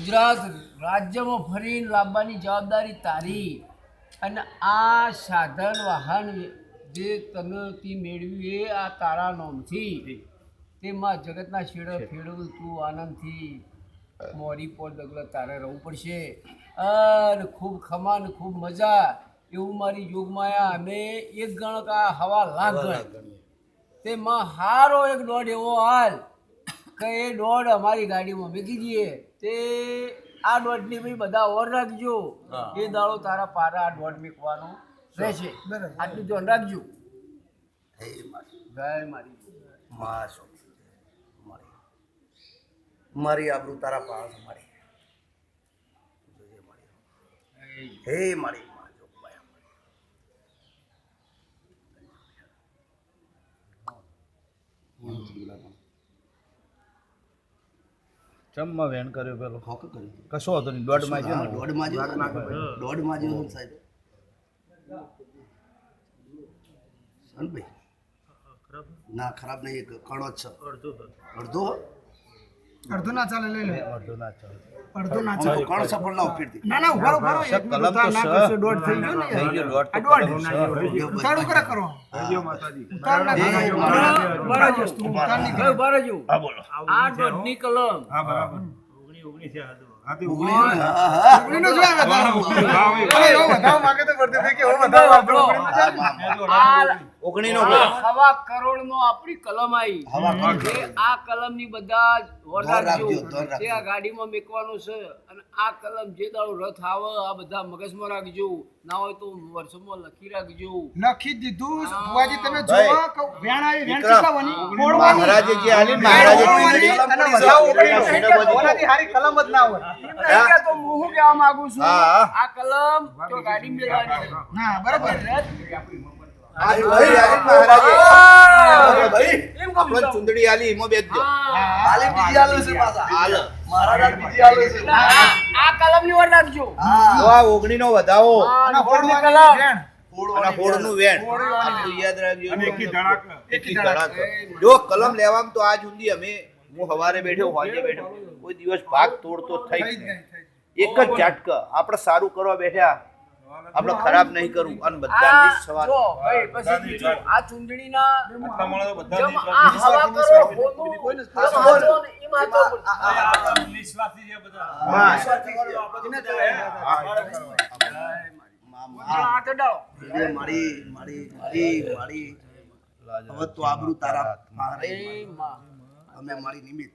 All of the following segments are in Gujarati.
ગુજરાત રાજ્યમાં ફરીને લાવવાની જવાબદારી તારી. અને આ સાધન વાહન જે તમે તી મેળવ્યું એ આ તારા નોમથી. તેમાં જગતના છેડે ફેરવું તું આનંદથી મોરી પર દગલ તારે રહેવું પડશે. અને ખૂબ ખમાન ખૂબ મજા. એવું મારી જોગમાયા અમે એક ગણક આ હવા લાખ ગણ તેમાં હારો એક દોઢ એવો હાલ. કે એ દોઢ અમારી ગાડીમાં મૂકી દઈએ. તે આ દોઢની ભાઈ બધા ઓર રાખજો. એ દાડો તારા પારા આ દોઢ મૂકવાનો રહેશે. આટલું ધ્યાન રાખજો. હે મારી. જય મારી. માં મારી. મારી આબરૂ તારા પાસ મારી. હે મારી. મા ચમમાં વેન કર્યો પેલો? હોક કર્યો. કશો હતો નહીં દોઢમાં જ્યો દોઢમાં જ્યો દોઢમાં જ્યો સાહેબ. સનભાઈ ના ખરાબ નહીં એક કણો જ છે. અડધો અડધો? ના ચાલે લઈ લે. અડધો ના ચાલે. અડધો ના તો સફળ ના ઉપીરતી ના ના ઊભા ઊભા એક મિનિટ તો ના. કરશો, દોઢ થઈ ગયો ને. થઈ ગયો દોઢ તો દોઢ. ના કલમ. હા. વધારો માગે તો કે વધારો માં. આ હવા કરોડ નો આપણી કલમ આવી. આ કલમની બધા વરદાન. તે આ ગાડીમાં મેકવાનું છે અને આ કલમ જે દાડો રથ આવે આ બધા મગજમાં રાખજો. ના હોય તો વર્ષોમાં લખી રાખજો. લખી દીધું. બુવાજી તમે. જોવો કે વેણ આવી વેણ. ચૂકવવાની, ફોડવાની. મહારાજે જે આલી ને મહારાજે અને વધારો ઓગણી ઓનાથી હારી કલમ જ ના હોય. એમ કે તો હું કહેવા માંગુ છું? આ કલમ તો ગાડી મેળવાની ના બરાબર. આ ભાઈ આલી ને મહારાજે. અરે ભાઈ, એમ કહું આપણને છું. ચુંદડી આલી એમાં બેસજો હા. બીજી આલે છે પાછા. હાલ. મારા બીજી આલે છે. આ આ કલમની વર રાખજો. હા. તો આ વધાવો. કલમ. જો કલમ લેવામાં તો આજ સુધી અમે હું સવારે બેઠો સાંજે બેઠો. કોઈ દિવસ ભાગ તોડતો થઈ. એક જ ઝાટકા. આપણે સારું કરવા બેઠા. આપણે ખરાબ નહીં કરવું અને બધા આ સવાર જો ભાઈ પછી આ ચૂંટણીના જેમ આ હવા કરો હોનું, જેમ હાચો ને એમ હાચો પડશે. માં, માં. આ હાથ અડાડો. મારી મારી મારી મારી. હવે તો આબરૂ તારા મારે. અમે મારી નિમિત્ત.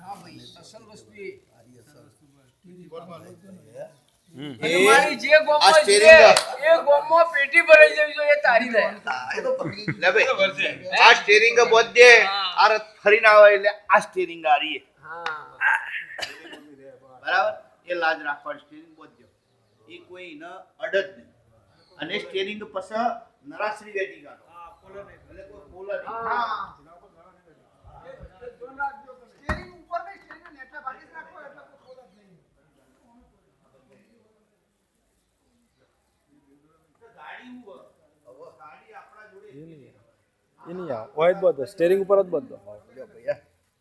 હા ભાઈ, અસલ વસ્તુ એ. એ અને મારી જે આ ગોમમાં છે, એ ગોમમાં પેટી ભરાઈ જવી જોઈએ એ તારી લે. હા, એ તો પકડી લે ભાઈ. આ સ્ટીરિંગ બધે આ રથ ફરીને આવે એટલે આ સ્ટીરિંગ આ રહી હા. બરાબર? એ લાજ રાખવાનું સ્ટીરિંગ બધે એ કોઈ ન અડ નહીં. અને સ્ટીરિંગ પછી નરાશ્રી વેટી ગાડો એટલે કોઈ હા. સ્ટેરિંગ ઉપર નહીં, સ્ટેરિંગને નેટલા ભાગી જ રાખો એટલે કોઈ ખોટ જ નહીં. સ્ટેરિંગ ઉપર જ બધો. ભાઈ ભૈયા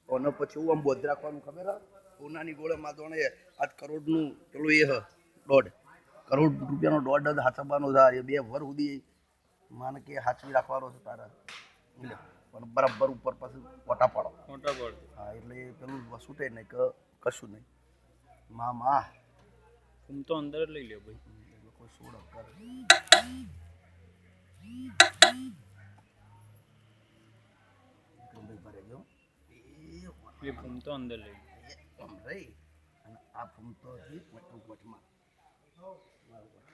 ઓને પછી હું આમ બોધ રાખવાનું ખબર હે? સોનાની ગોળે માધોણે આજ કરોડનું પેલું એ હ દોઢ. કરોડ રૂપિયાનો દોઢ જ હાથવાનો થાય એ બે વર સુધી માને કે હાચવી રાખવાનો છે તારા. લ્યો. પણ બરાબર ઉપર પછી ફોટા પાડો. હા એટલે એ પેલું છૂટે નહીં કે કશું નહીં. મા મા. હું તો અંદર જ લઈ લ્યો ભાઈ. કોઈ લોકો સોડ કરે એ ફૂમ તો અંદર લઈ. આમ રહી અને આ ફૂમતો હજી વટું વટમાં મારું વટ.